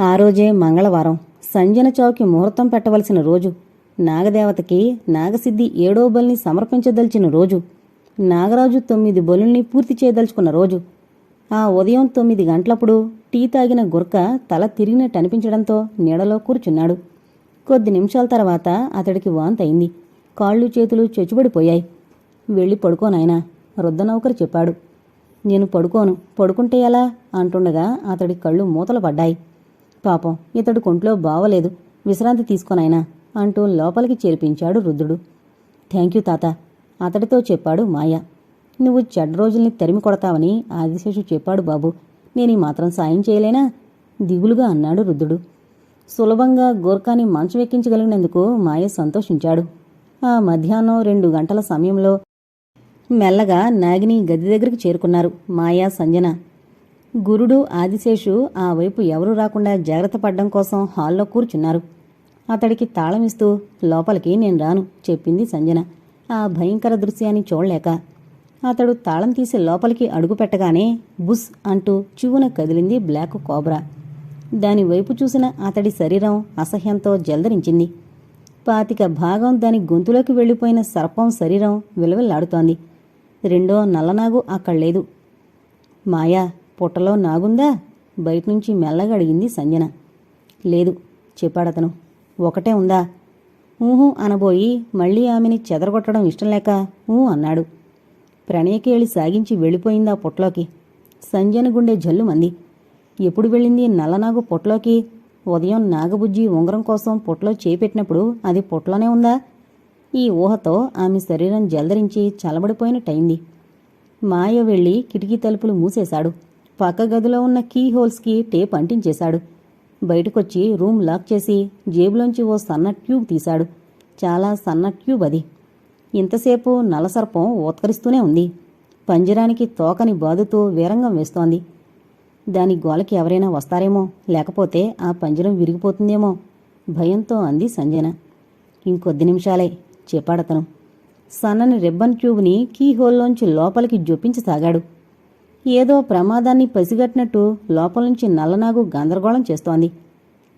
ఆ రోజే మంగళవారం సంజన చౌకి ముహూర్తం పెట్టవలసిన రోజు. నాగదేవతకి నాగసిద్ధి ఏడో బలిని సమర్పించదలిచిన రోజు. నాగరాజు తొమ్మిది బలుల్ని పూర్తి చేయదలుచుకున్న రోజు. ఆ ఉదయం తొమ్మిది గంటలప్పుడు టీ తాగిన గుర్క తల తిరిగినట్టు అనిపించడంతో నీడలో కూర్చున్నాడు. కొద్ది నిమిషాల తర్వాత అతడికి వాంతయింది. కాళ్ళు చేతులు చెచ్చుబడిపోయాయి. వెళ్ళి పడుకోనాయన రుద్దనౌకరు చెప్పాడు. నేను పడుకోను. పడుకుంటే ఎలా? అంటుండగా అతడి కళ్ళు మూతలు పడ్డాయి. పాపం ఇతడు కొంట్లో బావలేదు విశ్రాంతి తీసుకోనాయనా అంటూ లోపలికి చేర్పించాడు రుద్రుడు. థ్యాంక్ యూ తాత అతడితో చెప్పాడు మాయ. నువ్వు చెడ్డ రోజుల్ని తరిమి కొడతావని ఆదిశేషు చెప్పాడు బాబు. నేను మాత్రం సాయం చేయలేనా? దిగులుగా అన్నాడు రుద్రుడు. సులభంగా గోర్ఖాని మంచవెక్కించగలిగినందుకు మాయ సంతోషించాడు. ఆ మధ్యాహ్నం రెండు గంటల సమయంలో మెల్లగా నాగిని గది దగ్గరికి చేరుకున్నారు మాయా సంజన. గురుడు ఆదిశేషు ఆ వైపు ఎవరూ రాకుండా జాగ్రత్త పడ్డం కోసం హాల్లో కూర్చున్నారు. అతడికి తాళమిస్తూ లోపలికి నేను రాను చెప్పింది సంజన. ఆ భయంకర దృశ్యాన్ని చూడలేక. అతడు తాళం తీసి లోపలికి అడుగుపెట్టగానే బుస్ అంటూ చివున కదిలింది బ్లాక్ కోబ్రా. దాని వైపు చూసిన అతడి శరీరం అసహ్యంతో జల్దరించింది. పాతిక భాగం దాని గొంతులోకి వెళ్ళిపోయిన సర్పం శరీరం విలవిల్లాడుతోంది. రెండో నల్లనాగు అక్కడ లేదు మాయా పుట్టలో నాగుందా? బయట నుంచి మెల్లగా అడిగింది సంజన. లేదు చెప్పాడతను. ఒకటే ఉందా? ఊహు అనబోయి మళ్ళీ ఆమెని చెదరగొట్టడం ఇష్టం లేక ఊ అన్నాడు. ప్రణయకేళి సాగించి వెళ్ళిపోయిందా పొట్లోకి సంజన గుండె జల్లుమంది ఎప్పుడు వెళ్ళింది నల్లనాగు పొట్లోకి ఉదయం నాగబుజ్జి ఉంగరం కోసం పొట్లో చేపెట్టినప్పుడు అది పొట్లోనే ఉందా? ఈ ఊహతో ఆమె శరీరం జల్దరించి చలబడిపోయినట్టయింది. మాయ వెళ్ళి కిటికీ తలుపులు మూసేశాడు. పక్క గదిలో ఉన్న కీ హోల్స్కి టేప్ అంటించేశాడు. బయటకొచ్చి రూమ్ లాక్ చేసి జేబులోంచి ఓ సన్న ట్యూబ్ తీశాడు. చాలా సన్న ట్యూబ్ అది. ఇంతసేపు నలసర్పం ఉత్కరిస్తూనే ఉంది. పంజరానికి తోకని బాదుతూ వీరంగం వేస్తోంది. దాని గోలకి ఎవరైనా వస్తారేమో లేకపోతే ఆ పంజరం విరిగిపోతుందేమో భయంతో అంది సంజన. ఇంకొద్ది నిమిషాలే చెప్పాడతను. సన్నని రిబ్బన్ ట్యూబ్ని కీ హోల్లోంచి లోపలికి జొప్పించసాగాడు. ఏదో ప్రమాదాన్ని పసిగట్టినట్టు లోపల నుంచి నల్లనాగు గందరగోళం చేస్తోంది.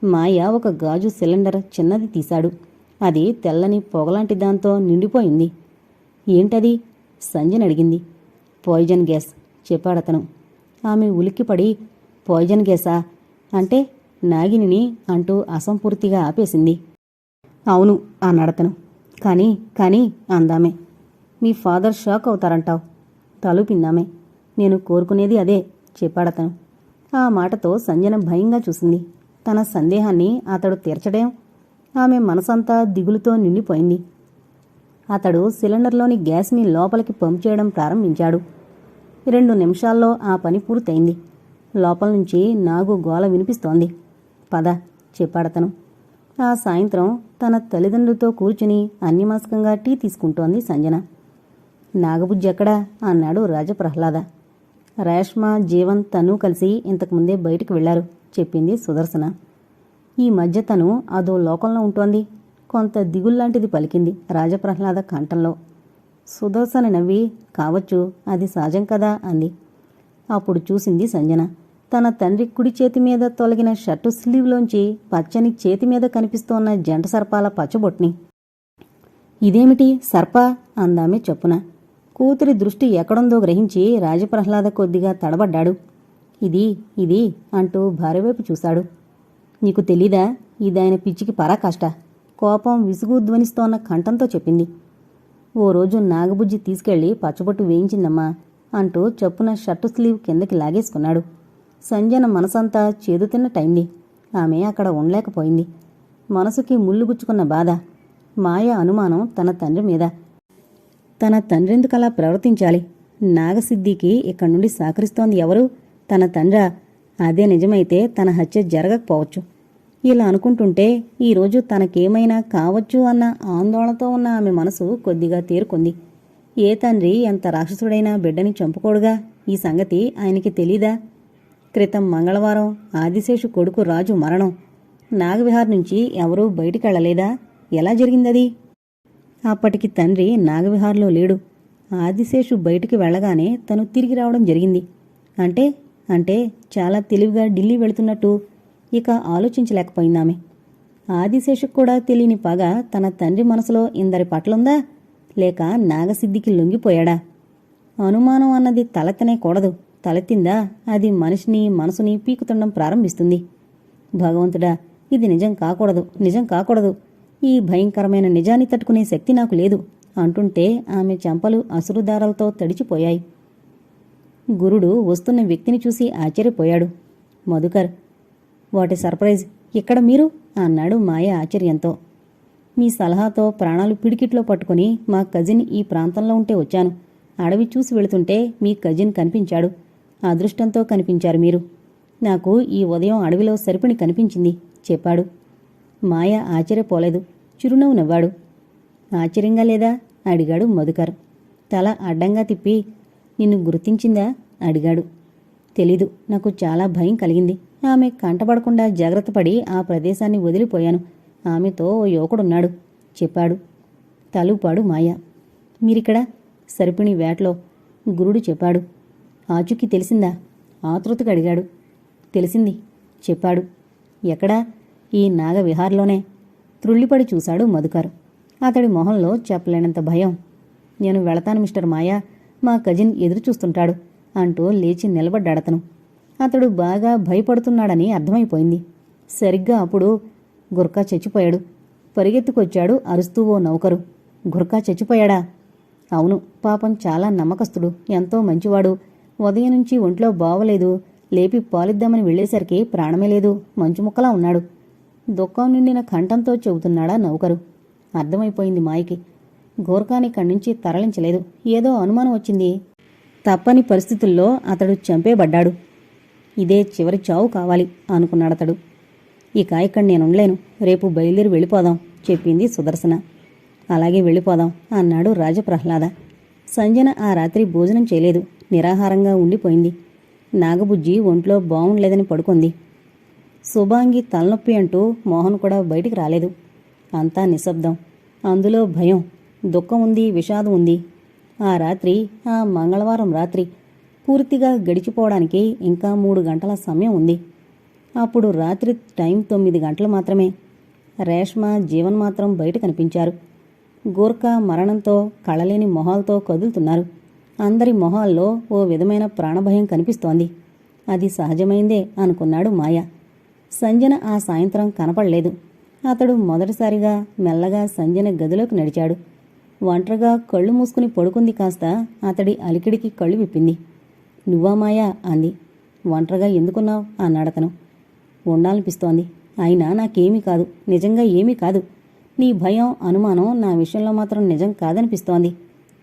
మాయ ఒక గాజు సిలిండర్ చిన్నది తీశాడు. అది తెల్లని పొగలాంటి దాంతో నిండిపోయింది. ఏంటది? సంజన అడిగింది. పాయిజన్ గ్యాస్ చెప్పాడతను ఆమె ఉలిక్కిపడి పాయిజన్ గ్యాసా? అంటే నాగినిని అంటూ అసంపూర్తిగా ఆపేసింది. అవును అన్నాడతను కానీ కానీ అందామే. మీ ఫాదర్ షాక్ అవుతారంటావు. తలుపిందామే. నేను కోరుకునేది అదే చెప్పాడతను. ఆ మాటతో సంజన భయంగా చూసింది. తన సందేహాన్ని అతడు తీర్చడం ఆమె మనసంతా దిగులుతో నిండిపోయింది. అతడు సిలిండర్లోని గ్యాస్ని లోపలికి పంప్ చేయడం ప్రారంభించాడు. రెండు నిమిషాల్లో ఆ పని పూర్తయింది. లోపల నుంచి నాగు గోల వినిపిస్తోంది. పద చెప్పాడతను. ఆ సాయంత్రం తన తల్లిదండ్రులతో కూర్చుని అన్యమాసకంగా టీ తీసుకుంటోంది సంజన. నాగబుజ్జెక్కడా? అన్నాడు రాజప్రహ్లాద. రేష్మ జీవన్ తను కలిసి ఇంతకుముందే బయటికి వెళ్ళారు చెప్పింది సుదర్శన. ఈ మధ్య తను అదో లోకంలో ఉంటోంది. కొంత దిగుల్లాంటిది పలికింది రాజప్రహ్లాద కంఠంలో. సుదర్శన నవ్వి కావచ్చు అది సహజం కదా అంది. అప్పుడు చూసింది సంజన. తన తండ్రి కుడి చేతి మీద తొలగిన షర్టు స్లీవ్లోంచి పచ్చని చేతి మీద కనిపిస్తోన్న జంట సర్పాల పచ్చబొట్ని ఇదేమిటి సర్ప? అందామే చొప్పున. కూతురి దృష్టి ఎక్కడుందో గ్రహించి రాజప్రహ్లాద కొద్దిగా తడబడ్డాడు. ఇది ఇది అంటూ భార్యవైపు చూశాడు. నీకు తెలీదా? ఇదాయన పిచ్చికి పరాకాష్ట. కోపం విసుగు ధ్వనిస్తోన్న కంఠంతో చెప్పింది. ఓ రోజు నాగబుజ్జి తీసుకెళ్ళి పచ్చబొట్టు వేయించిందమ్మా అంటూ చెప్పున షర్టు స్లీవ్ కిందకి లాగేసుకున్నాడు. సంజన మనసంతా చేదు ఆమె అక్కడ ఉండలేకపోయింది. మనసుకి ముళ్ళు గుచ్చుకున్న బాధ. మాయ అనుమానం తన తండ్రి మీద. తన తండ్రెందుకలా ప్రవర్తించాలి? నాగసిద్ధికి ఇక్కడి నుండి సహకరిస్తోంది ఎవరు? తన తండ్రా. అదే నిజమైతే తన హత్య జరగకపోవచ్చు. ఇలా అనుకుంటుంటే ఈరోజు తనకేమైనా కావచ్చు అన్న ఆందోళనతో ఉన్న ఆమె మనసు కొద్దిగా తేరుకుంది. ఏ తండ్రి ఎంత రాక్షసుడైనా బిడ్డని చంపుకోడుగా? ఈ సంగతి ఆయనకి తెలీదా? క్రితం మంగళవారం ఆదిశేషు కొడుకు రాజు మరణం. నాగవిహార్ నుంచి ఎవరూ బయటికెళ్ళలేదా ఎలా జరిగిందది? అప్పటికి తండ్రి నాగవిహార్లో లేడు. ఆదిశేషు బయటికి వెళ్ళగానే తను తిరిగి రావడం జరిగింది. అంటే అంటే చాలా తెలివిగా ఢిల్లీ వెళుతున్నట్టు ఇక ఆలోచించలేకపోయిందామె. ఆదిశేషు కూడా తెలియని పగ తన తండ్రి మనసులో ఇందరి పట్లుందా? లేక నాగసిద్ధికి లొంగిపోయాడా? అనుమానం అన్నది తలెత్తనే కూడదు. తలెత్తిందా? అది మనిషిని మనసుని పీకుతుండం ప్రారంభిస్తుంది. భగవంతుడా ఇది నిజం కాకూడదు. నిజం కాకూడదు. ఈ భయంకరమైన నిజాన్ని తట్టుకునే శక్తి నాకు లేదు అంటుంటే ఆమె చెంపలు అసురుదారాలతో తడిచిపోయాయి. గురుడు వస్తున్న వ్యక్తిని చూసి ఆశ్చర్యపోయాడు. మధుకర్ వాటి సర్ప్రైజ్! ఇక్కడ మీరు? అన్నాడు మాయ ఆశ్చర్యంతో. మీ సలహాతో ప్రాణాలు పిడికిట్లో పట్టుకుని మా కజిన్ ఈ ప్రాంతంలో ఉంటే వచ్చాను. అడవి చూసి వెళుతుంటే మీ కజిన్ కనిపించాడు. అదృష్టంతో కనిపించారు మీరు. నాకు ఈ ఉదయం అడవిలో సరిపని కనిపించింది చెప్పాడు. మాయ ఆశ్చర్యపోలేదు. చిరునవ్వు నవ్వాడు. ఆశ్చర్యంగా లేదా? అడిగాడు మధుకర్. తల అడ్డంగా తిప్పి నిన్ను గుర్తించిందా? అడిగాడు. తెలీదు. నాకు చాలా భయం కలిగింది. ఆమె కంటపడకుండా జాగ్రత్తపడి ఆ ప్రదేశాన్ని వదిలిపోయాను. ఆమెతో ఓ యువకుడున్నాడు చెప్పాడు. తలుపాడు మాయ. మీరిక్కడ? సరిపిణి వేటలో గురుడు చెప్పాడు. ఆచుకి తెలిసిందా? ఆతృతకు అడిగాడు. తెలిసింది చెప్పాడు. ఎక్కడా? ఈ నాగవిహార్లోనే. త్రుళ్ళిపడి చూశాడు మధుకర్. అతడి మొహంలో చెప్పలేనంత భయం. నేను వెళతాను మిస్టర్ మాయా. మా కజిన్ ఎదురు చూస్తుంటాడు అంటూ లేచి నిలబడ్డాడతను. అతడు బాగా భయపడుతున్నాడని అర్థమైపోయింది. సరిగ్గా అప్పుడు గుర్కా చచ్చిపోయాడు. పరిగెత్తుకొచ్చాడు అరుస్తూ ఓ నౌకరు. గుర్కా చచ్చిపోయాడా? అవును పాపం చాలా నమ్మకస్తుడు. ఎంతో మంచివాడు. ఉదయం నుంచి ఒంట్లో బావలేదు. లేపి పాలిద్దామని వెళ్ళేసరికి ప్రాణమే లేదు. మంచు ముక్కలా ఉన్నాడు. దుఃఖం నిండిన కంఠంతో చెబుతున్నాడా నౌకరు. అర్థమైపోయింది మాయకి. గోర్ఖాని నుంచి తరలించలేదు. ఏదో అనుమానం వచ్చింది. తప్పని పరిస్థితుల్లో అతడు చంపేబడ్డాడు. ఇదే చివరి చావు కావాలి అనుకున్నాడతడు. ఇక ఇక్కడ నేనుండలేను. రేపు బయలుదేరి వెళ్ళిపోదాం చెప్పింది సుదర్శన. అలాగే వెళ్ళిపోదాం అన్నాడు రాజప్రహ్లాద. సంజన ఆ రాత్రి భోజనం చేయలేదు. నిరాహారంగా ఉండిపోయింది. నాగబుజ్జి ఒంట్లో బాగుండలేదని పడుకుంది. శుభాంగి తలనొప్పి అంటూ మోహన్ కూడా బయటికి రాలేదు. అంతా నిశ్శబ్దం. అందులో భయం దుఃఖం ఉంది విషాదం ఉంది. ఆ రాత్రి ఆ మంగళవారం రాత్రి పూర్తిగా గడిచిపోవడానికి ఇంకా మూడు గంటల సమయం ఉంది. అప్పుడు రాత్రి టైం తొమ్మిది గంటలు మాత్రమే. రేష్మ జీవన్ మాత్రం బయట కనిపించారు. గోర్ఖా మరణంతో కళలేని మొహాలతో కదులుతున్నారు. అందరి మొహాల్లో ఓ విధమైన ప్రాణభయం కనిపిస్తోంది. అది సహజమైందే అనుకున్నాడు మాయ. సంజన ఆ సాయంత్రం కనపడలేదు. అతడు మొదటిసారిగా మెల్లగా సంజన గదిలోకి నడిచాడు. ఒంటరిగా కళ్ళు మూసుకుని పడుకుంది కాస్త అతడి అలికిడికి కళ్ళు విప్పింది. నువ్వా మాయా? అంది. ఒంటరిగా ఎందుకున్నావు? అన్నాడతను ఉండాలనిపిస్తోంది. అయినా నాకేమీ కాదు. నిజంగా ఏమీ కాదు. నీ భయం అనుమానం నా విషయంలో మాత్రం నిజం కాదనిపిస్తోంది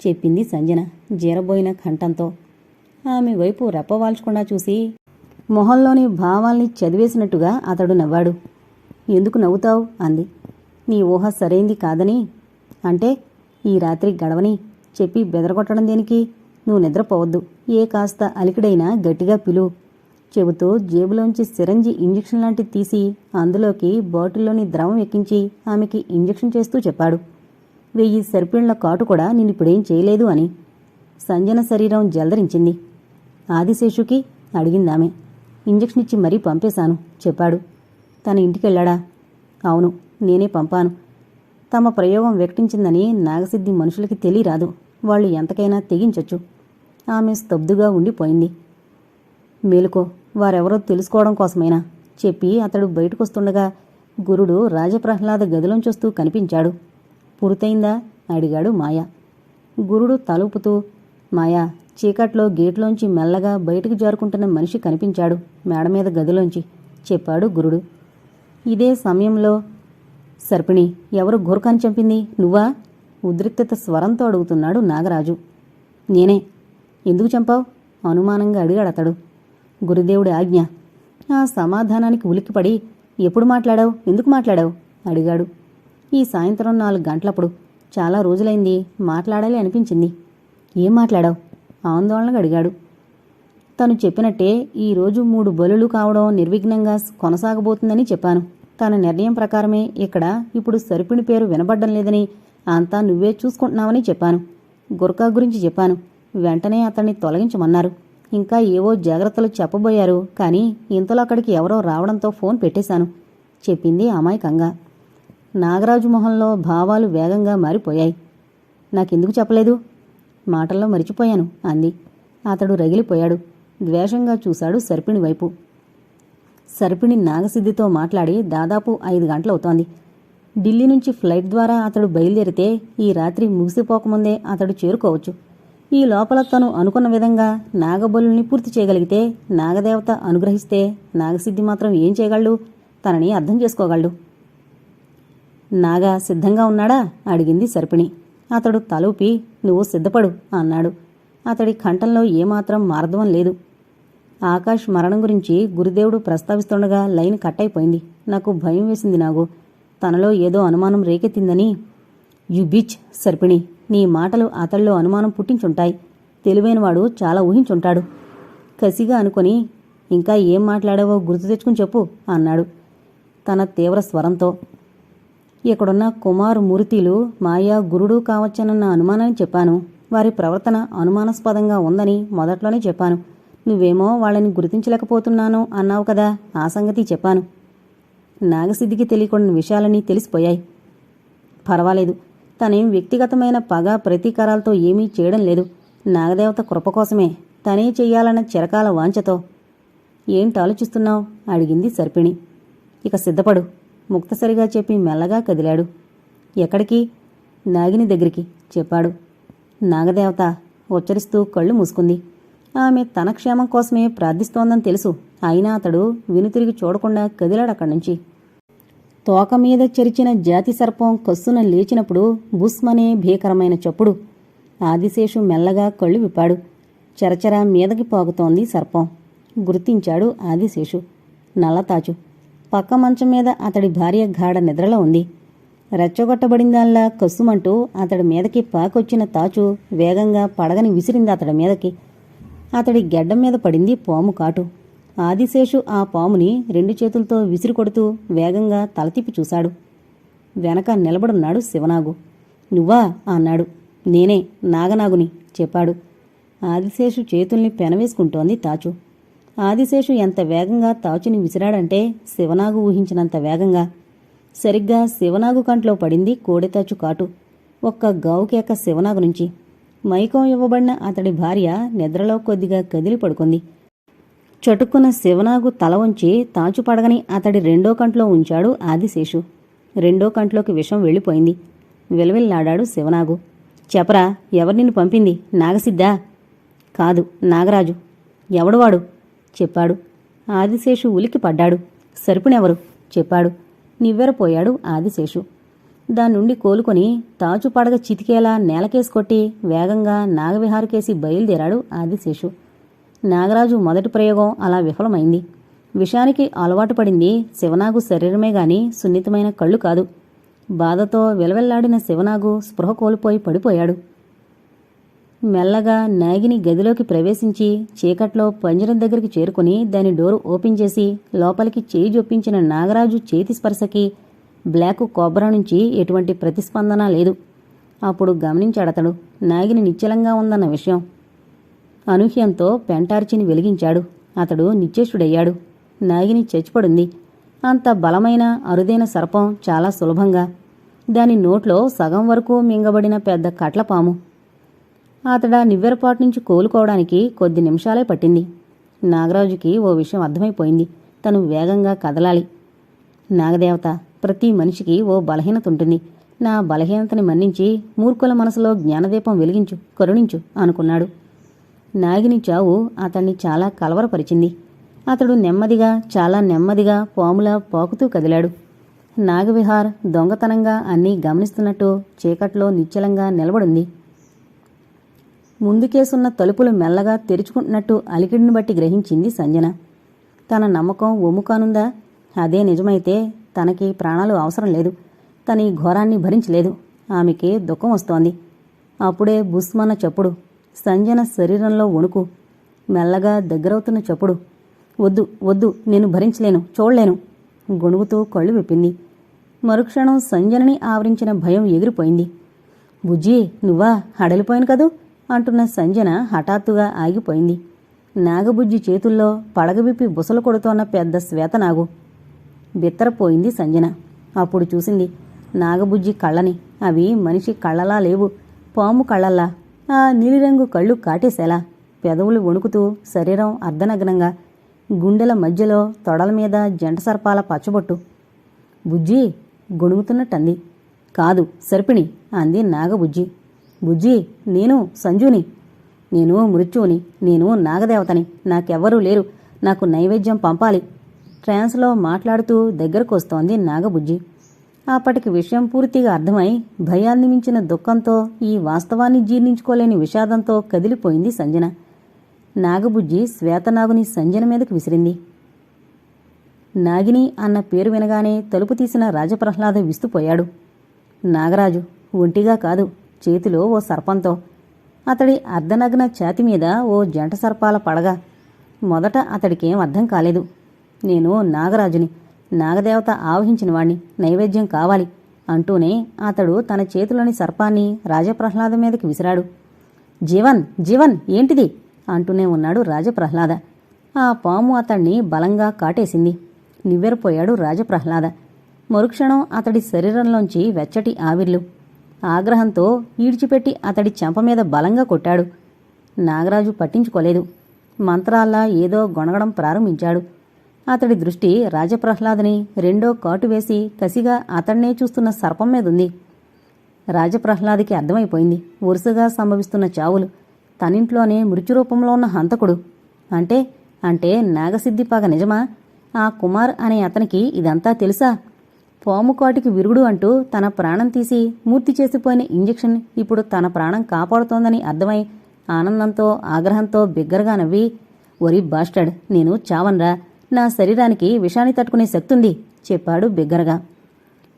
చెప్పింది సంజన జీరబోయిన కంఠంతో. ఆమె వైపు రెప్పవాల్చకుండా చూసి మొహంలోని భావాల్ని చదివేసినట్టుగా అతడు నవ్వాడు. ఎందుకు నవ్వుతావు? అంది. నీ ఊహ సరైంది కాదని. అంటే ఈ రాత్రి గడవని చెప్పి బెదరగొట్టడం దేనికి? నువ్వు నిద్రపోవద్దు. ఏ కాస్త అలికిడైనా గట్టిగా పిలువు చెబుతూ జేబులోంచి సిరంజి ఇంజెక్షన్ లాంటి తీసి అందులోకి బాటిల్లోని ద్రవం ఎక్కించి ఆమెకి ఇంజెక్షన్ చేస్తూ చెప్పాడు. వెయ్యి సరిపిళ్ళ కాటు కూడా నిన్నిప్పుడేం చేయలేదు అని సంజన శరీరం జలదరించింది. ఆదిశేషుకి? అడిగిందామె. ఇంజెక్షన్ ఇచ్చి మరీ పంపేశాను చెప్పాడు. తన ఇంటికెళ్ళాడా? అవును నేనే పంపాను. తమ ప్రయోగం వెక్టించిందని నాగసిద్ధి మనుషులకి తెలియరాదు. వాళ్ళు ఎంతకైనా తెగించొచ్చు. ఆమె స్తబ్దుగా ఉండిపోయింది. మేలుకో వారెవరో తెలుసుకోవడం కోసమైనా? చెప్పి అతడు బయటకొస్తుండగా గురుడు రాజప్రహ్లాద గదిలోంచొస్తూ కనిపించాడు. పూర్తయిందా అడిగాడు మాయా. గురుడు తలుపుతూ మాయా చీకట్లో గేట్లోంచి మెల్లగా బయటకు జారుకుంటున్న మనిషి కనిపించాడు మేడ మీద గదిలోంచి. చెప్పాడు గురుడు. ఇదే సమయంలో సర్పిణి ఎవరు గోర్ఖాని చంపింది? నువ్వా? ఉద్రిక్తత స్వరంతో అడుగుతున్నాడు నాగరాజు. నేనే. ఎందుకు చంపావు? అనుమానంగా అడిగాడు అతడు. గురుదేవుడి ఆజ్ఞ. ఆ సమాధానానికి ఉలిక్కిపడి ఎప్పుడు మాట్లాడావు? ఎందుకు మాట్లాడావు? అడిగాడు. ఈ సాయంత్రం నాలుగు గంటలప్పుడు. చాలా రోజులైంది. మాట్లాడాలి అనిపించింది. ఏం మాట్లాడావు? ఆందోళనగా అడిగాడు తను చెప్పినట్టే ఈరోజు మూడు బలులు కావడం నిర్విఘ్నంగా కొనసాగబోతుందని చెప్పాను. తన నిర్ణయం ప్రకారమే ఇక్కడ ఇప్పుడు సరిపిణి పేరు వినబడ్డం లేదని అంతా నువ్వే చూసుకుంటున్నావని చెప్పాను. గుర్కా గురించి చెప్పాను. వెంటనే అతన్ని తొలగించమన్నారు. ఇంకా ఏవో జాగ్రత్తలు చెప్పబోయారు కానీ ఇంతలో అక్కడికి ఎవరో రావడంతో ఫోన్ పెట్టేశాను. చెప్పింది అమాయకంగా. నాగరాజు మొహంలో భావాలు వేగంగా మారిపోయాయి. నాకెందుకు చెప్పలేదు? మాటల్లో మరిచిపోయాను అంది. అతడు రగిలిపోయాడు. ద్వేషంగా చూశాడు సర్పిణి వైపు. సర్పిణి నాగసిద్ధితో మాట్లాడి దాదాపు ఐదు గంటలవుతోంది. ఢిల్లీ నుంచి ఫ్లైట్ ద్వారా అతడు బయలుదేరితే ఈ రాత్రి ముగిసిపోకముందే అతడు చేరుకోవచ్చు. ఈ లోపల తను అనుకున్న విధంగా నాగబలుల్ని పూర్తి చేయగలిగితే నాగదేవత అనుగ్రహిస్తే నాగసిద్ధి మాత్రం ఏం చేయగలడు? తనని అర్థం చేసుకోగలడు. నాగా సిద్ధంగా ఉన్నాడా? అడిగింది సర్పిణి. అతడు తలూపి నువ్వు సిద్ధపడు అన్నాడు. అతడి కంఠంలో ఏమాత్రం మార్ధవం లేదు. ఆకాష్ మరణం గురించి గురుదేవుడు ప్రస్తావిస్తుండగా లైన్ కట్ అయిపోయింది నాకు భయం వేసింది నాకు తనలో ఏదో అనుమానం రేకెత్తిందని. You bitch సర్పిణి. నీ మాటలు అతడిలో అనుమానం పుట్టించుంటాయి. తెలివైనవాడు చాలా ఊహించుంటాడు. కసిగా అనుకొని ఇంకా ఏం మాట్లాడావో గుర్తు తెచ్చుకుని చెప్పు అన్నాడు. తన తీవ్ర స్వరంతో ఇక్కడున్న కుమార్ మూర్తిలు మాయా గురుడు కావచ్చనన్న అనుమానాన్ని చెప్పాను. వారి ప్రవర్తన అనుమానాస్పదంగా ఉందని మొదట్లోనే చెప్పాను. నువ్వేమో వాళ్ళని గుర్తించలేకపోతున్నాను అన్నావు కదా ఆ సంగతి చెప్పాను. నాగసిద్ధికి తెలియకుండా విషయాలన్నీ తెలిసిపోయాయి. పర్వాలేదు తనేం వ్యక్తిగతమైన పగ ప్రతీకారాలతో ఏమీ చేయడం లేదు. నాగదేవత కృప కోసమే తనే చెయ్యాలన్న చిరకాల వాంఛతో. ఏంటి ఆలోచిస్తున్నావు? అడిగింది సర్పిణి. ఇక సిద్ధపడు. ముక్తసరిగా చెప్పి మెల్లగా కదిలాడు. ఎక్కడికి? నాగిని దగ్గరికి చెప్పాడు. నాగదేవత ఉచ్చరిస్తూ కళ్ళు మూసుకుంది. ఆమె తన క్షేమం కోసమే ప్రార్థిస్తోందని తెలుసు. అయినా అతడు వినుతిరిగి చూడకుండా కదిలాడు అక్కడి నుంచి తోక మీద చెరిచిన జాతి సర్పం కస్సున లేచినప్పుడు బుస్మనే భీకరమైన చప్పుడు. ఆదిశేషు మెల్లగా కళ్ళు విప్పాడు. చరచర మీదకి పాకుతోంది సర్పం. గుర్తించాడు ఆదిశేషు. నల్లతాచు. పక్క మంచం మీద అతడి భార్య గాఢ నిద్రలో ఉంది. రెచ్చగొట్టబడిందల్లా కస్సుమంటూ అతడి మీదకి పాకొచ్చిన తాచు వేగంగా పడగని విసిరింది అతడి మీదకి. అతడి గెడ్డం మీద పడింది పాము కాటు. ఆదిశేషు ఆ పాముని రెండు చేతులతో విసిరి కొడుతూ వేగంగా తల తిప్పి చూశాడు. వెనక నిలబడున్నాడు శివనాగు. నువ్వా? అన్నాడు. నేనే నాగనాగుని చెప్పాడు. ఆదిశేషు చేతుల్ని పెనవేసుకుంటోంది తాచు. ఆదిశేషు ఎంత వేగంగా తాచుని విసిరాడంటే శివనాగు ఊహించినంత వేగంగా. సరిగ్గా శివనాగు కంట్లో పడింది కోడెతాచు కాటు. ఒక్క గావుకేక శివనాగు నుంచి. మైకం ఇవ్వబడిన అతడి భార్య నిద్రలో కొద్దిగా కదిలి పడుకుంది. చటుక్కున శివనాగు తల ఉంచి తాచు పడగని అతడి రెండో కంట్లో ఉంచాడు ఆదిశేషు. రెండో కంట్లోకి విషం వెళ్ళిపోయింది. విలవిల్లాడాడు శివనాగు. చెప్పరా ఎవరు నిన్ను పంపింది? నాగసిద్దా కాదు నాగరాజు. ఎవడువాడు చెప్పాడు. ఆదిశేషు ఉలికి పడ్డాడు. సరుపునెవరు చెప్పాడు. నివ్వెరపోయాడు ఆదిశేషు. దాని నుండి కోలుకొని తాచు పడగ చితికేలా నేలకేసుకొట్టి వేగంగా నాగవిహారకేసి బయలుదేరాడు ఆదిశేషు. నాగరాజు మొదటి ప్రయోగం అలా విఫలమైంది. విషానికి అలవాటు పడింది శివనాగు శరీరమే గాని సున్నితమైన కళ్ళు కాదు. బాధతో విలవెల్లాడిన శివనాగు స్పృహ కోల్పోయి పడిపోయాడు. మెల్లగా నాగిని గదిలోకి ప్రవేశించి చీకట్లో పంజరం దగ్గరికి చేరుకుని దాని డోరు ఓపెన్ చేసి లోపలికి చేయి జొప్పించిన నాగరాజు చేతి స్పర్శకి బ్లాక్ కోబ్రా నుంచి ఎటువంటి ప్రతిస్పందన లేదు. అప్పుడు గమనించాడతడు నాగిని నిశ్చలంగా ఉందన్న విషయం. అనూహ్యంతో పెంటార్చిని వెలిగించాడు. అతడు నిశ్చేష్టుడయ్యాడు. నాగిని చచ్చిపడుంది. అంత బలమైన అరుదైన సర్పం చాలా సులభంగా. దాని నోట్లో సగం వరకు మింగబడిన పెద్ద కట్లపాము. అతడా నివ్వెరపాటు నుంచి కోలుకోవడానికి కొద్ది నిమిషాలే పట్టింది. నాగరాజుకి ఓ విషయం అర్థమైపోయింది. తను వేగంగా కదలాలి. నాగదేవత ప్రతి మనిషికి ఓ బలహీనత ఉంటుంది. నా బలహీనతని మన్నించి మూర్ఖుల మనసులో జ్ఞానదీపం వెలిగించు కరుణించు అనుకున్నాడు. నాగిని చావు అతన్ని చాలా కలవరపరిచింది. అతడు నెమ్మదిగా చాలా నెమ్మదిగా పాములా పాకుతూ కదిలాడు. నాగవిహార్ దొంగతనంగా అన్నీ గమనిస్తున్నట్టు చీకట్లో నిశ్చలంగా నిలబడింది. ముందుకేసున్న తలుపులు మెల్లగా తెరుచుకుంటున్నట్టు అలికిడిని బట్టి గ్రహించింది సంజన. తన నమ్మకం ఒమ్ముకానుందా? అదే నిజమైతే తనకి ప్రాణాలు అవసరం లేదు. తన ఈ ఘోరాన్ని భరించలేదు. ఆమెకి దుఃఖం వస్తోంది. అప్పుడే బుస్మన్న చప్పుడు. సంజన శరీరంలో వణుకు. మెల్లగా దగ్గరవుతున్న చప్పుడు. వద్దు వద్దు నేను భరించలేను చూడలేను. గొణుగుతూ కళ్ళు విప్పింది. మరుక్షణం సంజనని ఆవరించిన భయం ఎగిరిపోయింది. బుజ్జి నువ్వా? హడలిపోయాను కదూ? అంటున్న సంజన హఠాత్తుగా ఆగిపోయింది. నాగబుజ్జి చేతుల్లో పడగబిప్పి బుసలు కొడుతోన్న పెద్ద శ్వేతనాగు బిత్తరపోయింది సంజన. అప్పుడు చూసింది నాగబుజ్జి కళ్ళని. అవి మనిషి కళ్ళలా లేవు పాము కళ్ళల్లా. ఆ నీలిరంగు కళ్ళు కాటేసేలా. పెదవులు వణుకుతూ శరీరం అర్ధనగ్నంగా గుండెల మధ్యలో తొడల మీద జంట సర్పాల పచ్చబొట్టు. బుజ్జి గొణుగుతున్నట్టంది. కాదు సర్పిణి అంది నాగబుజ్జి. బుజ్జి నేను సంజుని. నేను మృత్యువుని. నేను నాగదేవతని. నాకెవ్వరూ లేరు. నాకు నైవేద్యం పంపాలి. ట్రాన్స్లో మాట్లాడుతూ దగ్గరకు వస్తోంది నాగబుజ్జి. అప్పటికి విషయం పూర్తిగా అర్థమై భయాన్ని మించిన దుఃఖంతో ఈ వాస్తవాన్ని జీర్ణించుకోలేని విషాదంతో కదిలిపోయింది సంజన. నాగబుజ్జి శ్వేతనాగుని సంజన మీదకు విసిరింది. నాగిని అన్న పేరు వినగానే తలుపు తీసిన రాజప్రహ్లాద విస్తుపోయాడు. నాగరాజు ఒంటిగా కాదు. చేతిలో ఓ సర్పంతో అతడి అర్ధనగ్న ఛాతి మీద ఓ జంట సర్పాల పడగ. మొదట అతడికేం అర్థం కాలేదు. నేను నాగరాజుని నాగదేవత ఆవహించిన వాణ్ణి నైవేద్యం కావాలి అంటూనే అతడు తన చేతిలోని సర్పాన్ని రాజప్రహ్లాద మీదకి విసిరాడు. జీవన్ జీవన్ ఏంటిది? అంటూనే ఉన్నాడు రాజప్రహ్లాద. ఆ పాము అతణ్ణి బలంగా కాటేసింది. నివ్వెరపోయాడు రాజప్రహ్లాద. మరుక్షణం అతడి శరీరంలోంచి వెచ్చటి ఆవిర్లు ఆగ్రహంతో ఈడ్చిపెట్టి అతడి చెంప మీద బలంగా కొట్టాడు. నాగరాజు పట్టించుకోలేదు. మంత్రాల్లా ఏదో గొణగడం ప్రారంభించాడు. అతడి దృష్టి రాజప్రహ్లాదని రెండో కాటు వేసి కసిగా అతన్నే చూస్తున్న సర్పం మీదుంది. రాజప్రహ్లాదికి అర్థమైపోయింది. వరుసగా సంభవిస్తున్న చావులు. తనింట్లోనే మృత్యురూపంలో ఉన్న హంతకుడు. అంటే అంటే నాగసిద్ధి పగ నిజమా? ఆ కుమార్ అనే అతనికి ఇదంతా తెలుసా? పాము కాటికి విరుగుడు అంటూ తన ప్రాణం తీసి మూర్తి చేసిపోయిన ఇంజెక్షన్ ఇప్పుడు తన ప్రాణం కాపాడుతోందని అర్థమై ఆనందంతో ఆగ్రహంతో బిగ్గరగా నవ్వి ఒరి బాస్టర్డ్ నేను చావన్రా. నా శరీరానికి విషాన్ని తట్టుకునే శక్తి ఉంది చెప్పాడు బిగ్గరగా.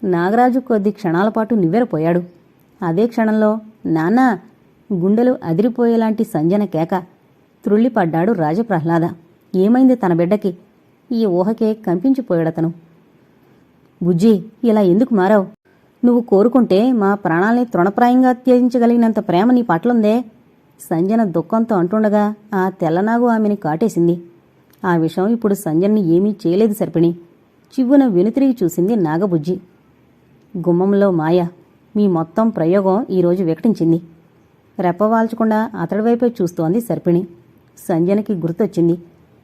నాగరాజు కొద్ది క్షణాల పాటు నివ్వెరపోయాడు. అదే క్షణంలో నాన్నా గుండెలు అదిరిపోయేలాంటి సంజన కేక. త్రుళ్ళిపడ్డాడు రాజప్రహ్లాద. ఏమైంది తన బిడ్డకి? ఈ ఊహకే కంపించిపోయాడతను. బుజ్జి ఇలా ఎందుకు మారావు? నువ్వు కోరుకుంటే మా ప్రాణాల్ని తృణప్రాయంగా త్యజించగలిగినంత ప్రేమ నీ పట్లుందే? సంజన దుఃఖంతో అంటుండగా ఆ తెల్లనాగు ఆమెని కాటేసింది. ఆ విషయం ఇప్పుడు సంజన్ని ఏమీ చేయలేదు సర్పిణి. చివ్వున వెనుతిరిగి చూసింది నాగబుజ్జి. గుమ్మంలో మాయ మీ మొత్తం ప్రయోగం ఈరోజు వికటించింది. రెప్పవాల్చకుండా అతడి వైపే చూస్తోంది సర్పిణి. సంజనకి గుర్తొచ్చింది.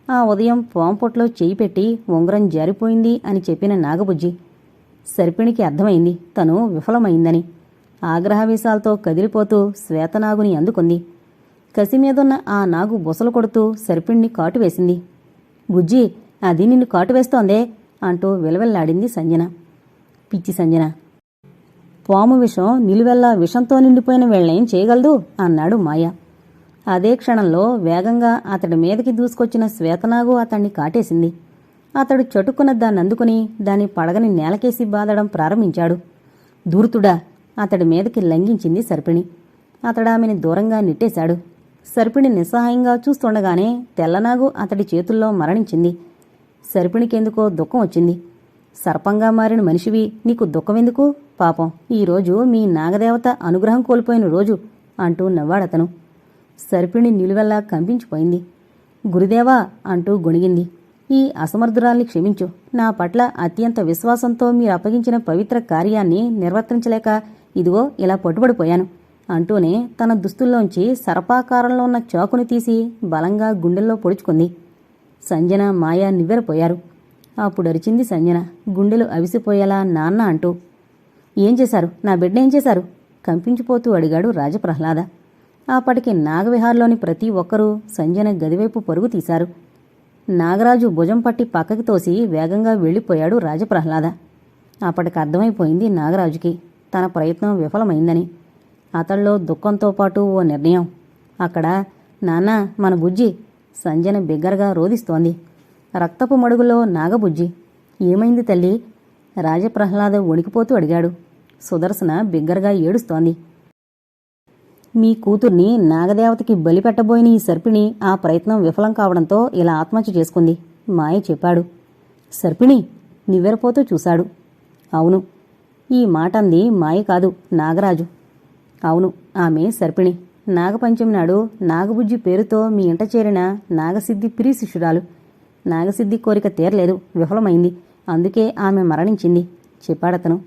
ఆ ఉదయం పాంపొట్లో చేయి పెట్టి ఉంగరం జారిపోయింది అని చెప్పిన నాగబుజ్జి. సర్పిణికి అర్థమైంది. తను విఫలమైందని. ఆగ్రహవేశాలతో కదిలిపోతూ శ్వేతనాగుని అందుకుంది. కసిమీదున్న ఆ నాగు బుసలు కొడుతూ సర్పిణ్ణి కాటువేసింది. బుజ్జి అది నిన్ను కాటువేస్తోందే అంటూ విలవెల్లాడింది సంజన. పిచ్చి సంజన. పాము విషం నిలువెల్లా విషంతో నిండిపోయిన వీళ్ళేం చేయగలదు? అన్నాడు మాయ. అదే క్షణంలో వేగంగా అతడి మీదకి దూసుకొచ్చిన శ్వేతనాగు అతన్ని కాటేసింది. అతడు చటుక్కున దాన్ని అందుకుని దాని పడగని నేలకేసి బాదడం ప్రారంభించాడు. దూర్తుడా అతడి మీదకి లంఘించింది సర్పిణి. అతడామెని దూరంగా నెట్టేశాడు. సర్పిణి నిస్సహాయంగా చూస్తుండగానే తెల్లనాగు అతడి చేతుల్లో మరణించింది. సర్పిణికెందుకో దుఃఖం వచ్చింది. సర్పంగా మారిన మనిషివి నీకు దుఃఖమెందుకు? పాపం ఈరోజు మీ నాగదేవత అనుగ్రహం కోల్పోయిన రోజు అంటూ నవ్వాడతను. సర్పిణి నిలువెల్లా కంపించిపోయింది. గురుదేవా అంటూ గొణిగింది. ఈ అసమర్థురాల్ని క్షమించు. నా పట్ల అత్యంత విశ్వాసంతో మీరు అప్పగించిన పవిత్ర కార్యాన్ని నిర్వర్తించలేక ఇదిగో ఇలా పట్టుబడిపోయాను. అంటూనే తన దుస్తుల్లోంచి సర్పాకారంలో ఉన్న చాకుని తీసి బలంగా గుండెల్లో పొడుచుకుంది. సంజన మాయ నివ్వెరపోయారు. అప్పుడు అరిచింది సంజన. గుండెలు అవిసిపోయేలా నాన్న అంటూ ఏం చేశారు? నా బిడ్డ ఏం చేశారు? కంపించిపోతూ అడిగాడు రాజప్రహ్లాద. అప్పటికి నాగవిహార్లోని ప్రతి ఒక్కరూ సంజన గదివైపు పరుగు తీశారు. నాగరాజు భుజం పట్టి పక్కకి తోసి వేగంగా వెళ్ళిపోయాడు రాజప్రహ్లాద. అప్పటికి అర్థమైపోయింది నాగరాజుకి. తన ప్రయత్నం విఫలమైందని. అతడిలో దుఃఖంతో పాటు ఓ నిర్ణయం. అక్కడ నాన్న మన బుజ్జి సంజన బిగ్గరగా రోదిస్తోంది రక్తపు మడుగులో నాగబుజ్జి. ఏమైంది తల్లి? రాజప్రహ్లాద వణికిపోతూ అడిగాడు. సుదర్శన బిగ్గరగా ఏడుస్తోంది. మీ కూతుర్ని నాగదేవతకి బలి పెట్టబోయిన ఈ సర్పిణి ఆ ప్రయత్నం విఫలం కావడంతో ఇలా ఆత్మహత్య చేసుకుంది. మాయ చెప్పాడు. సర్పిణి నివ్వెరపోతూ చూశాడు. అవును ఈ మాట అంది మాయ కాదు నాగరాజు. అవును ఆమె సర్పిణి. నాగపంచమి నాడు నాగబుజ్జి పేరుతో మీ ఇంట చేరిన నాగసిద్ధి ప్రియ శిష్యురాలు. నాగసిద్ధి కోరిక తీరలేదు విఫలమైంది. అందుకే ఆమె మరణించింది చెప్పాడతను.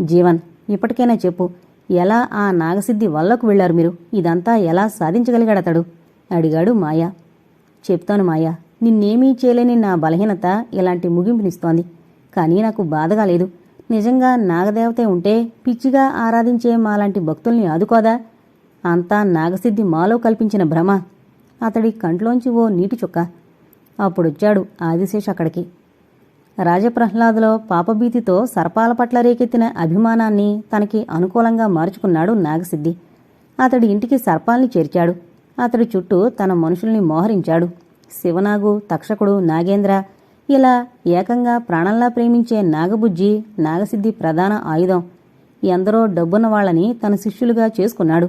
జీవన్ ఇప్పటికైనా చెప్పు ఎలా ఆ నాగసిద్ధి వల్లకు వెళ్ళారు మీరు? ఇదంతా ఎలా సాధించగలిగాడతడు? అడిగాడు మాయా. చెప్తాను మాయా నిన్నేమీ చేయలేని నా బలహీనత ఇలాంటి ముగింపునిస్తోంది. కానీ నాకు బాధగా లేదు. నిజంగా నాగదేవతే ఉంటే పిచ్చిగా ఆరాధించే మాలాంటి భక్తుల్ని ఆదుకోదా? అంతా నాగసిద్ధి మాలో కల్పించిన భ్రమ. అతడి కంట్లోంచి ఓ నీటి చుక్క. అప్పుడొచ్చాడు ఆదిశేష్ అక్కడికి. రాజప్రహ్లాద్లో పాపభీతితో సర్పాల పట్ల రేకెత్తిన అభిమానాన్ని తనకి అనుకూలంగా మార్చుకున్నాడు నాగసిద్ధి. అతడి ఇంటికి సర్పాల్ని చేర్చాడు. అతడి చుట్టూ తన మనుషుల్ని మోహరించాడు. శివనాగు తక్షకుడు నాగేంద్ర ఇలా ఏకంగా ప్రాణంలా ప్రేమించే నాగబుజ్జి నాగసిద్ధి ప్రధాన ఆయుధం. ఎందరో డబ్బున్న వాళ్ళని తన శిష్యులుగా చేసుకున్నాడు.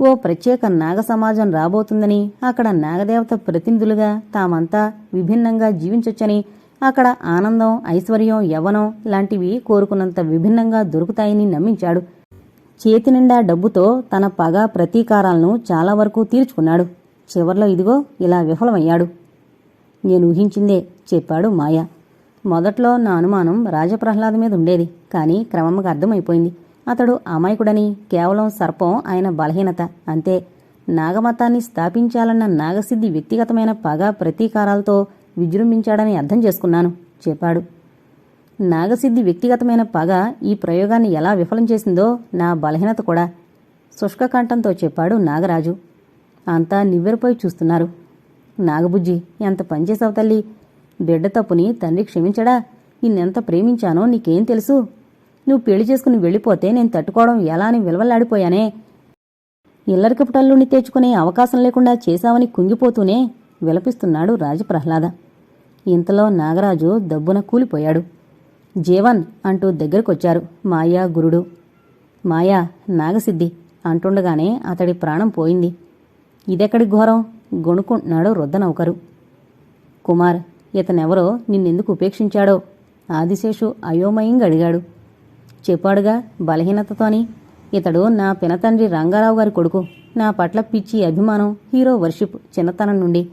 ఓ ప్రత్యేక నాగ సమాజం రాబోతుందని అక్కడ నాగదేవత ప్రతినిధులుగా తామంతా విభిన్నంగా జీవించొచ్చని అక్కడ ఆనందం ఐశ్వర్యం యవ్వనం లాంటివి కోరుకున్నంత విభిన్నంగా దొరుకుతాయని నమ్మించాడు. చేతి నిండా డబ్బుతో తన పగ ప్రతీకారాలను చాలా వరకు తీర్చుకున్నాడు. చివర్లో ఇదిగో ఇలా విఫలమయ్యాడు. నేను ఊహించిందే చెప్పాడు మాయ. మొదట్లో నా అనుమానం రాజప్రహ్లాద మీద ఉండేది కానీ క్రమంగా అర్థమైపోయింది. అతడు అమాయకుడని కేవలం సర్పం ఆయన బలహీనత అంతే. నాగమతాన్ని స్థాపించాలన్న నాగసిద్ధి వ్యక్తిగతమైన పగ ప్రతీకారాలతో విజృంభించాడని అర్థం చేసుకున్నాను చెప్పాడు. నాగసిద్ధి వ్యక్తిగతమైన పగ ఈ ప్రయోగాన్ని ఎలా విఫలం చేసిందో నా బలహీనత కూడా శుష్కకంఠంతో చెప్పాడు నాగరాజు. అంతా నివ్వెరపోయి చూస్తున్నారు. నాగబుజ్జి ఎంత పనిచేసావు తల్లి? బిడ్డ తప్పుని తండ్రి క్షమించడా? నిన్నెంత ప్రేమించానో నీకేం తెలుసు? నువ్వు పెళ్ళి చేసుకుని వెళ్ళిపోతే నేను తట్టుకోవడం ఎలా అని విలవల్లాడిపోయానే? ఇల్లరికపుటల్లుని తెచ్చుకునే అవకాశం లేకుండా చేశావని కుంగిపోతూనే విలపిస్తున్నాడు రాజప్రహ్లాద. ఇంతలో నాగరాజు దబ్బున కూలిపోయాడు. జీవన్ అంటూ దగ్గరకొచ్చారు మాయా గురుడు. మాయా నాగసిద్ధి అంటుండగానే అతడి ప్రాణం పోయింది. ఇదెక్కడి ఘోరం? గొణుకుంటున్నాడు రుద్దనౌకరు కుమార్ ఇతనెవరో నిన్నెందుకు ఉపేక్షించాడో? ఆదిశేషు అయోమయంగా అడిగాడు. చెప్పాడుగా బలహీనతతోని ఇతడు నా పినతండ్రి రంగారావు గారి కొడుకు. నా పట్ల పిచ్చి అభిమానం హీరో వర్షిప్ చిన్నతనం నుండి.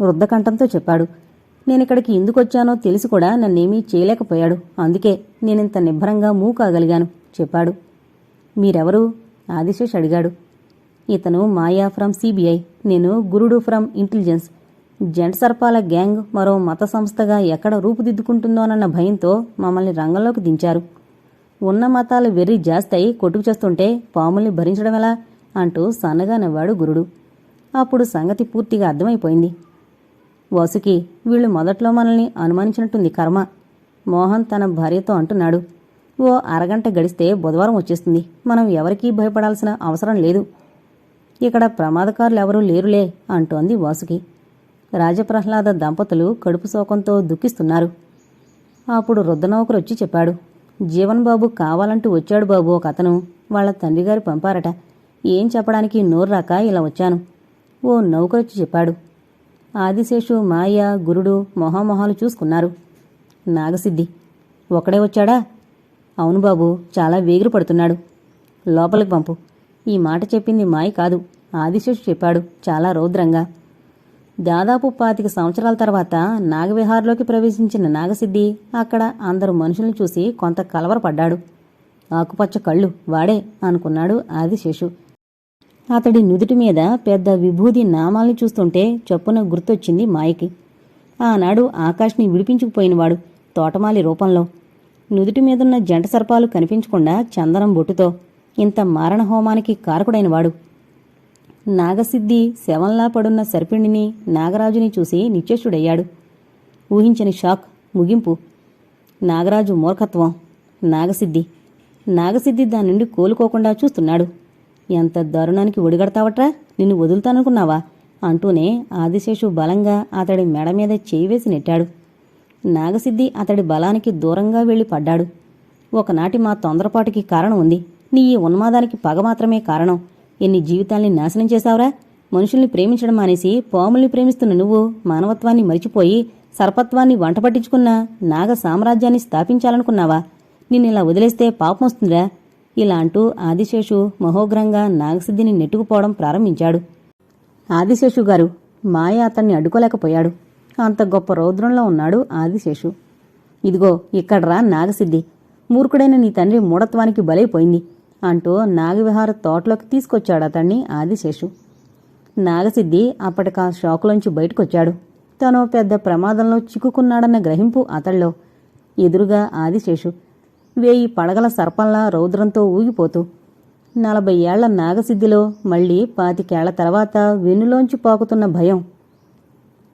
వృద్ధకంఠంతో చెప్పాడు. నేనిక్కడికి ఎందుకొచ్చానో తెలిసి కూడా నన్నేమీ చేయలేకపోయాడు. అందుకే నేనింత నిబ్బరంగా మూకాగలిగాను చెప్పాడు. మీరెవరు? ఆదిశేష్ అడిగాడు. ఇతను మాయా ఫ్రమ్ సిబిఐ నేను గురుడు ఫ్రమ్ ఇంటెలిజెన్స్. జంట సర్పాల గ్యాంగ్ మరో మత సంస్థగా ఎక్కడ రూపుదిద్దుకుంటుందోనన్న భయంతో మమ్మల్ని రంగంలోకి దించారు. ఉన్న మతాలు వెర్రి జాస్తయి కొట్టుకు చేస్తుంటే పాముల్ని భరించడం ఎలా అంటూ సన్నగా నవ్వాడు గురుడు. అప్పుడు సంగతి పూర్తిగా అర్థమైపోయింది. వాసుకి వీళ్ళు మొదట్లో మనల్ని అనుమానించినట్టుంది కర్మ. మోహన్ తన భార్యతో అంటున్నాడు. ఓ అరగంట గడిస్తే బుధవారం వచ్చేస్తుంది. మనం ఎవరికీ భయపడాల్సిన అవసరం లేదు. ఇక్కడ ప్రమాదకారులు ఎవరూ లేరులే అంటోంది వాసుకి. రాజప్రహ్లాద దంపతులు కడుపు శోకంతో దుఃఖిస్తున్నారు. అప్పుడు రుద్దనౌకరు వచ్చి చెప్పాడు. జీవన్ బాబు కావాలంటూ వచ్చాడు బాబు ఒక అతను వాళ్ళ తండ్రిగారు పంపారట. ఏం చెప్పడానికి నోరు రాక ఇలా వచ్చాను. ఓ నౌకరొచ్చి చెప్పాడు. ఆదిశేషు మాయ గురుడు మొహామొహాలు చూసుకున్నారు. నాగసిద్ధి. ఒకడే వచ్చాడా? అవును బాబు చాలా వేగిరి పడుతున్నాడు. లోపలికి పంపు. ఈ మాట చెప్పింది మాయ కాదు. ఆదిశేషు చెప్పాడు చాలా రౌద్రంగా. దాదాపు పాతిక సంవత్సరాల తర్వాత నాగవిహార్లోకి ప్రవేశించిన నాగసిద్ధి అక్కడ అందరు మనుషుల్ని చూసి కొంత కలవరపడ్డాడు. ఆకుపచ్చ కళ్ళు వాడే అనుకున్నాడు ఆదిశేషు. అతడి నుదుటి మీద పెద్ద విభూది నామాల్ని చూస్తుంటే చొప్పున గుర్తొచ్చింది మాయకి. ఆనాడు ఆకాష్ని విడిపించుకుపోయినవాడు తోటమాలి రూపంలో. నుదుటి మీదున్న జంట సర్పాలు కనిపించకుండా చందనం బొట్టుతో ఇంత మారణ హోమానికి కారకుడైనవాడు. నాగసిద్ధి శవంలా పడున్న సర్పిణిని నాగరాజుని చూసి నిత్యశుడయ్యాడు ఊహించని షాక్ ముగింపు. నాగరాజు మూర్ఖత్వం నాగసిద్ధి. నాగసిద్ధి దాని నుండి కోలుకోకుండా చూస్తున్నాడు. ఎంత దారుణానికి ఒడిగడతావట్రా? నిన్ను వదులుతాననుకున్నావా? అంటూనే ఆదిశేషు బలంగా అతడి మెడ మీద చేయి వేసి నెట్టాడు. నాగసిద్ధి అతడి బలానికి దూరంగా వెళ్ళి పడ్డాడు. ఒకనాటి మా తొందరపాటుకి కారణం ఉంది. నీ ఈ ఉన్మాదానికి పగ మాత్రమే కారణం. ఎన్ని జీవితాల్ని నాశనం చేశావురా? మనుషుల్ని ప్రేమించడం మానేసి పాముల్ని ప్రేమిస్తున్న నువ్వు మానవత్వాన్ని మరిచిపోయి సర్పత్వాన్ని వంట పట్టించుకున్న నాగ సామ్రాజ్యాన్ని స్థాపించాలనుకున్నావా? నిన్నిలా వదిలేస్తే పాపం వస్తుందిరా ఇలా అంటూ ఆదిశేషు మహోగ్రంగా నాగసిద్ధిని నెట్టుకుపోవడం ప్రారంభించాడు. ఆదిశేషు గారు మాయ అతన్ని అడ్డుకోలేకపోయాడు. అంత గొప్ప రౌద్రంలో ఉన్నాడు ఆదిశేషు. ఇదిగో ఇక్కడ్రా నాగసిద్ధి మూర్ఖుడైన నీ తండ్రి మూఢత్వానికి బలైపోయింది అంటూ నాగవిహార తోటలోకి తీసుకొచ్చాడు అతన్ని ఆదిశేషు. నాగసిద్ధి అప్పటికా షాకులోంచి బయటకొచ్చాడు. తను పెద్ద ప్రమాదంలో చిక్కుకున్నాడన్న గ్రహింపు అతడిలో. ఎదురుగా ఆదిశేషు వేయి పడగల సర్పంలా రౌద్రంతో ఊగిపోతూ నలభై ఏళ్ళ నాగసిద్ధిలో మళ్ళీ పాతికేళ్ళ తర్వాత వెన్నులోంచి పాకుతున్న భయం.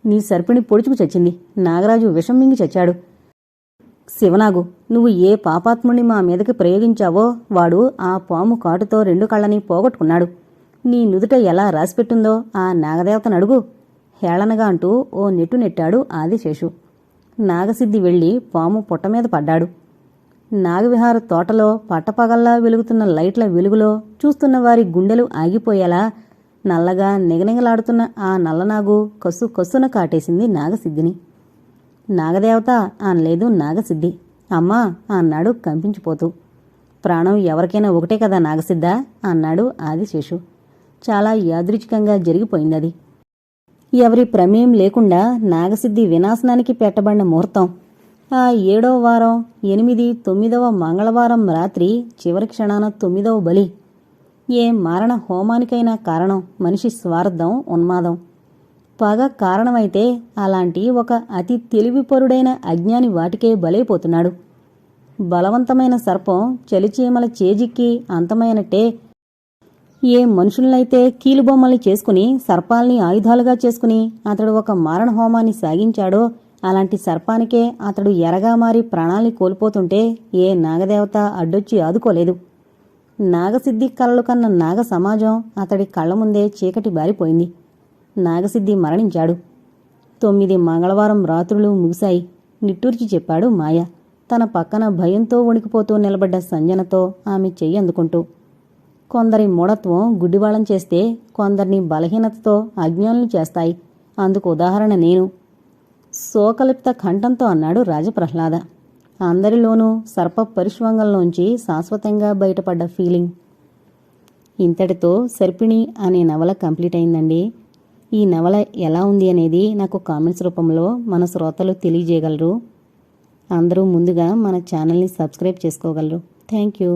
నీ సర్పిణి పొడుచుకు చచ్చింది. నాగరాజు విషం మింగి చచ్చాడు. శివనాగు నువ్వు ఏ పాపాత్ముని మా మీదకి ప్రయోగించావో వాడు ఆ పాము కాటుతో రెండు కళ్ళని పోగొట్టుకున్నాడు. నీ నుదుట ఎలా రాసిపెట్టుందో ఆ నాగదేవతను అడుగు. హేళనగా అంటూ ఓ నెట్టు నెట్టాడు ఆదిశేషు. నాగసిద్ధి వెళ్ళి పాము పుట్ట మీద పడ్డాడు. నాగవిహార తోటలో పట్టపగల్లా వెలుగుతున్న లైట్ల వెలుగులో చూస్తున్న వారి గుండెలు ఆగిపోయేలా నల్లగా నిగనిగలాడుతున్న ఆ నల్లనాగు కసు కసున కాటేసింది నాగసిద్ధిని. నాగదేవత అనలేదు నాగసిద్ధి. అమ్మా అన్నాడు కంపించిపోతూ. ప్రాణం ఎవరికైనా ఒకటే కదా నాగసిద్ధ? అన్నాడు ఆదిశేషు. చాలా యాదృచ్ఛికంగా జరిగిపోయిందది. ఎవరి ప్రమేయం లేకుండా నాగసిద్ధి వినాశనానికి పెట్టబడిన ముహూర్తం. ఆ ఏడో వారం ఎనిమిది తొమ్మిదవ మంగళవారం రాత్రి చివరి క్షణాన తొమ్మిదవ బలి. ఏ మారణ హోమానికైనా కారణం మనిషి స్వార్థం ఉన్మాదం. పగ కారణమైతే అలాంటి ఒక అతి తెలివిపరుడైన అజ్ఞాని వాటికే బలైపోతున్నాడు. బలవంతమైన సర్పం చలిచీమల చేజిక్కి అంతమైనట్టే ఏ మనుషులనైతే కీలుబొమ్మల్ని చేసుకుని సర్పాల్ని ఆయుధాలుగా చేసుకుని అతడు ఒక మారణ హోమాన్ని సాగించాడో అలాంటి సర్పానికే అతడు ఎరగా మారి ప్రాణాల్ని కోల్పోతుంటే ఏ నాగదేవత అడ్డొచ్చి ఆదుకోలేదు. నాగసిద్ధి కలలు కన్న నాగ సమాజం అతడి కళ్ళ ముందే చీకటి బారిపోయింది. నాగసిద్ధి మరణించాడు. తొమ్మిది మంగళవారం రాత్రులు ముగిశాయి. నిట్టూర్చి చెప్పాడు మాయ. తన పక్కన భయంతో వణికిపోతూ నిలబడ్డ సంజనతో ఆమె చెయ్యి అందుకుంటూ కొందరి మూఢత్వం గుడ్డివాళం చేస్తే కొందరిని బలహీనతతో అజ్ఞానులు చేస్తాయి. అందుకు ఉదాహరణ నేను. శోకలిప్త కంఠంతో అన్నాడు రాజప్రహ్లాద. అందరిలోనూ సర్ప పరిష్వంగంలోంచి శాశ్వతంగా బయటపడ్డ ఫీలింగ్. ఇంతటితో సర్పిణి అనే నవల కంప్లీట్ అయిందండి ఈ నవల ఎలా ఉంది అనేది నాకు కామెంట్స్ రూపంలో మన శ్రోతలు తెలియజేయగలరు. అందరూ ముందుగా మన ఛానల్ని సబ్స్క్రైబ్ చేసుకోగలరు. Thank you.